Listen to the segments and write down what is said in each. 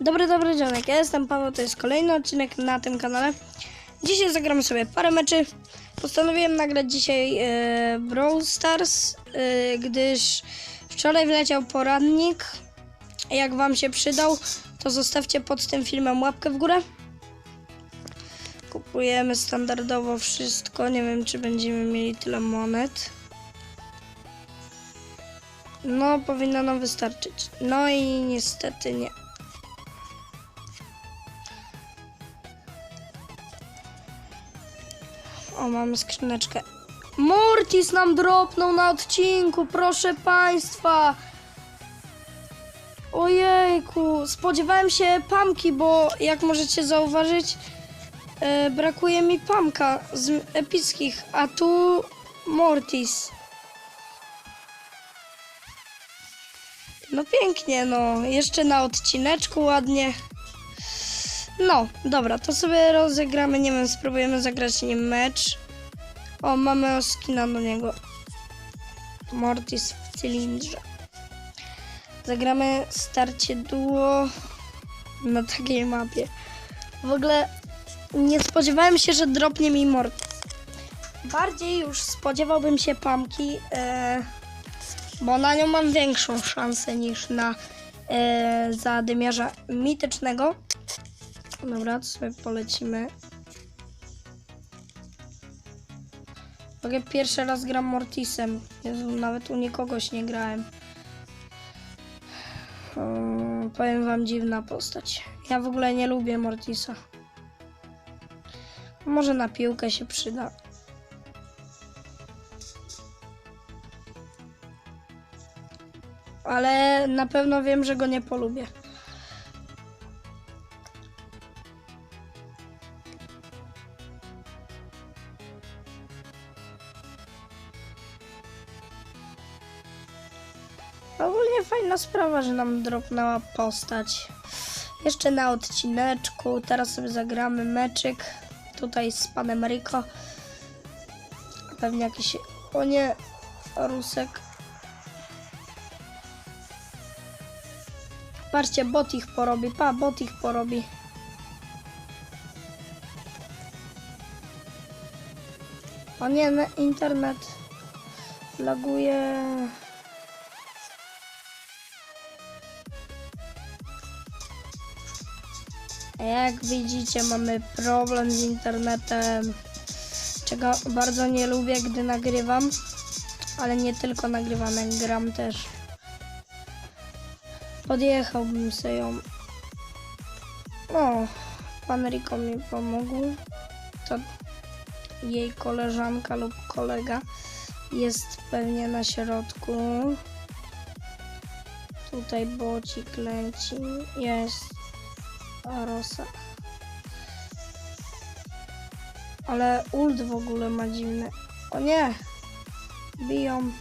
Dobry, dobry dzionek, ja jestem Paweł, to jest kolejny odcinek na tym kanale. Dzisiaj zagramy sobie parę meczy. Postanowiłem nagrać dzisiaj e, Brawl Stars, e, gdyż wczoraj wleciał poradnik. Jak wam się przydał, to zostawcie pod tym filmem łapkę w górę. Kupujemy standardowo wszystko, nie wiem czy będziemy mieli tyle monet. No, powinno nam wystarczyć. No i niestety nie. O, mamy skrzyneczkę. Mortis nam dropnął na odcinku, proszę państwa. Ojejku, spodziewałem się pamki, bo jak możecie zauważyć, e, brakuje mi pamka z epickich, a tu Mortis. No pięknie, no. Jeszcze na odcineczku ładnie. No, dobra, to sobie rozegramy, nie wiem, spróbujemy zagrać nim mecz. O, mamy skina do niego. Mortis w cylindrze. Zagramy starcie duo na takiej mapie. W ogóle nie spodziewałem się, że dropnie mi Mortis. Bardziej już spodziewałbym się Pamki, e, bo na nią mam większą szansę niż na e, zadymiarza mitycznego. Dobra, to sobie polecimy. Ogóle pierwszy raz gram Mortisem. Jezu, nawet u nikogoś nie grałem. Um, powiem wam dziwna postać. Ja w ogóle nie lubię Mortisa. Może na piłkę się przyda. Ale na pewno wiem, że go nie polubię. Ogólnie fajna sprawa, że nam dropnęła postać. Jeszcze na odcineczku. Teraz sobie zagramy meczyk. Tutaj z panem Rico. Pewnie jakiś... O nie, Rusek. Patrzcie, bot ich porobi. Pa, bot ich porobi. O nie, ne- internet laguje. Jak widzicie, mamy problem z internetem, czego bardzo nie lubię, gdy nagrywam, ale nie tylko nagrywam, jak gram też. Podjechałbym sobie ją. O, pan Riko mi pomógł. To jej koleżanka lub kolega jest pewnie na środku. Tutaj bocik leci. Jest. Arosa. Ale ult w ogóle ma dziwne. O nie! Biją.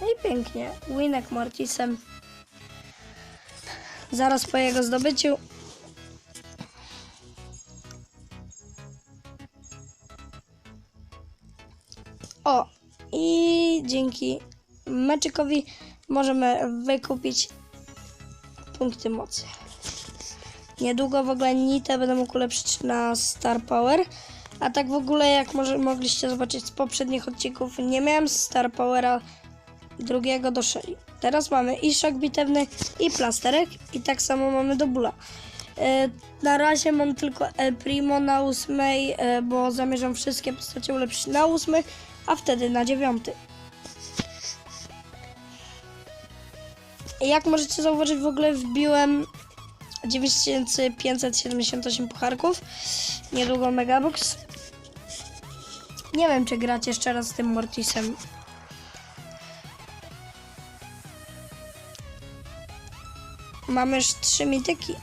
No i pięknie. Winek Mortisem. Zaraz po jego zdobyciu. O! I dzięki meczykowi możemy wykupić punkty mocy. Niedługo w ogóle Nitę będę mógł ulepszyć na Star Power. A tak w ogóle, jak może mogliście zobaczyć z poprzednich odcinków, nie miałem Star Powera drugiego do Shelly. Teraz mamy i szok bitewny, i plasterek, i tak samo mamy do bóla. E, na razie mam tylko El Primo na ósmej, e, bo zamierzam wszystkie postacie ulepszyć na ósmy, a wtedy na dziewiąty. Jak możecie zauważyć, w ogóle wbiłem 9578 pucharków. Niedługo Megabox. Nie wiem, czy grać jeszcze raz z tym Mortisem. Mamy już trzy mityki.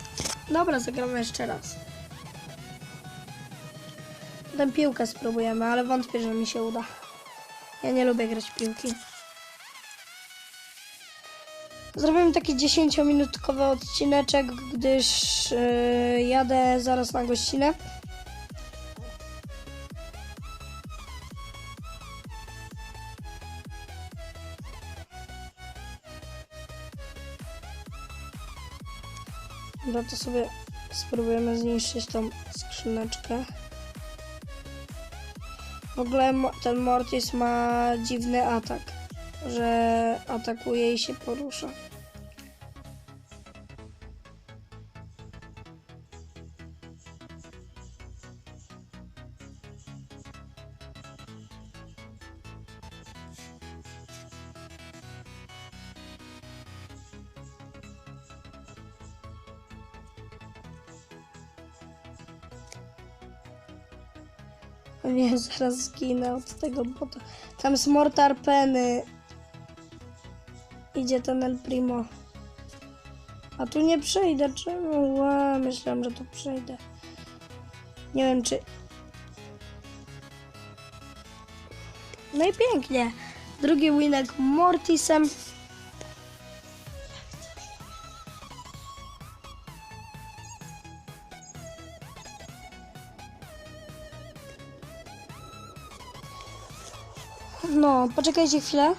Dobra, zagramy jeszcze raz. Tę piłkę spróbujemy, ale wątpię, że mi się uda. Ja nie lubię grać piłki. Zrobimy taki 10-minutowy odcineczek, gdyż yy, jadę zaraz na gościnę. Dobra, to sobie spróbujemy zniszczyć tą skrzyneczkę. W ogóle ten Mortis ma dziwny atak, że atakuje i się porusza. Nie, zaraz zginę od tego bota. Tam jest Mortar Penny. Idzie ten El Primo. A tu nie przejdę. Czemu? Ła, myślałam, że tu przejdę. Nie wiem, czy... No i pięknie. Drugi winek Mortisem. No, poczekajcie chwilę.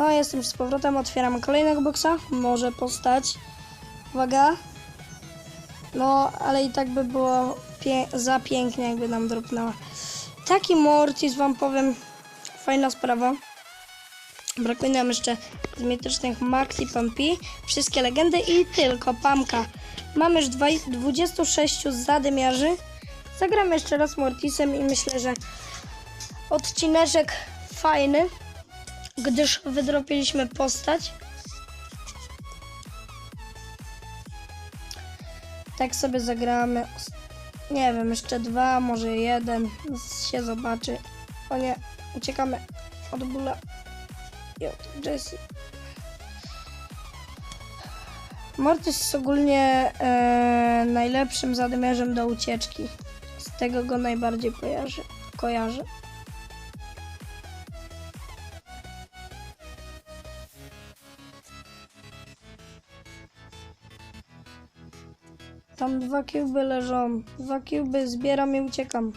No, jestem z powrotem. Otwieramy kolejnego boksa. Może postać. Uwaga. No, ale i tak by było pie- za pięknie, jakby nam dropnęła. Taki Mortis, wam powiem, fajna sprawa. Brakuje nam jeszcze z mitycznych Maxi Pampi, wszystkie legendy i tylko Pamka. Mamy już dwaj- 26 zadymiarzy. Zagramy jeszcze raz Mortisem i myślę, że odcineczek fajny, gdyż wydropiliśmy postać. Tak sobie zagramy. Nie wiem, jeszcze dwa, może jeden. Się zobaczy. O nie, uciekamy od bóla i od Jessie. Mortis jest ogólnie e, najlepszym zadymiarzem do ucieczki. Z tego go najbardziej kojarzę. kojarzę. Tam dwa kiełby leżą. Dwa kiełby zbieram i uciekam.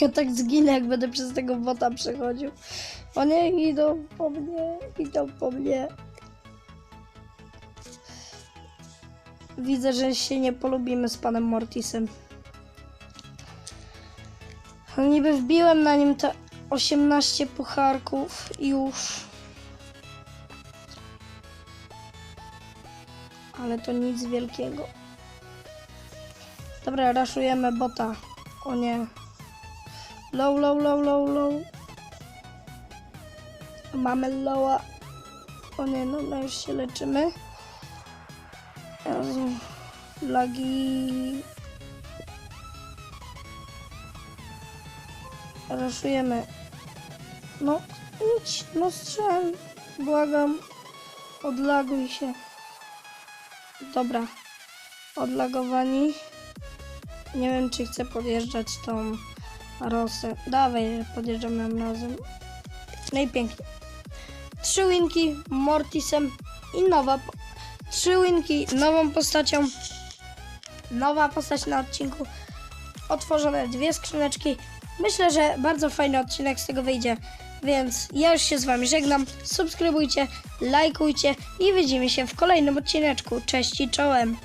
Ja tak zginę, jak będę przez tego bota przechodził. O nie, idą po mnie, idą po mnie. Widzę, że się nie polubimy z panem Mortisem. Niby wbiłem na nim te 18 pucharków już. Ale to nic wielkiego. Dobra, raszujemy bota. O nie. Low, low, low, low, low. Mamy lowa. O nie, no, no już się leczymy. Lagi. Raszujemy. No, idź, no strzel. Błagam. Odlaguj się. Dobra. Odlagowani. Nie wiem, czy chcę podjeżdżać tą Rosę. Dawaj, podjeżdżamy razem. No i pięknie. Trzy winki Mortisem i nowa. Trzy winki nową postacią. Nowa postać na odcinku. Otworzone dwie skrzyneczki. Myślę, że bardzo fajny odcinek z tego wyjdzie. Więc ja już się z Wami żegnam. Subskrybujcie, lajkujcie i widzimy się w kolejnym odcineczku. Cześć i czołem.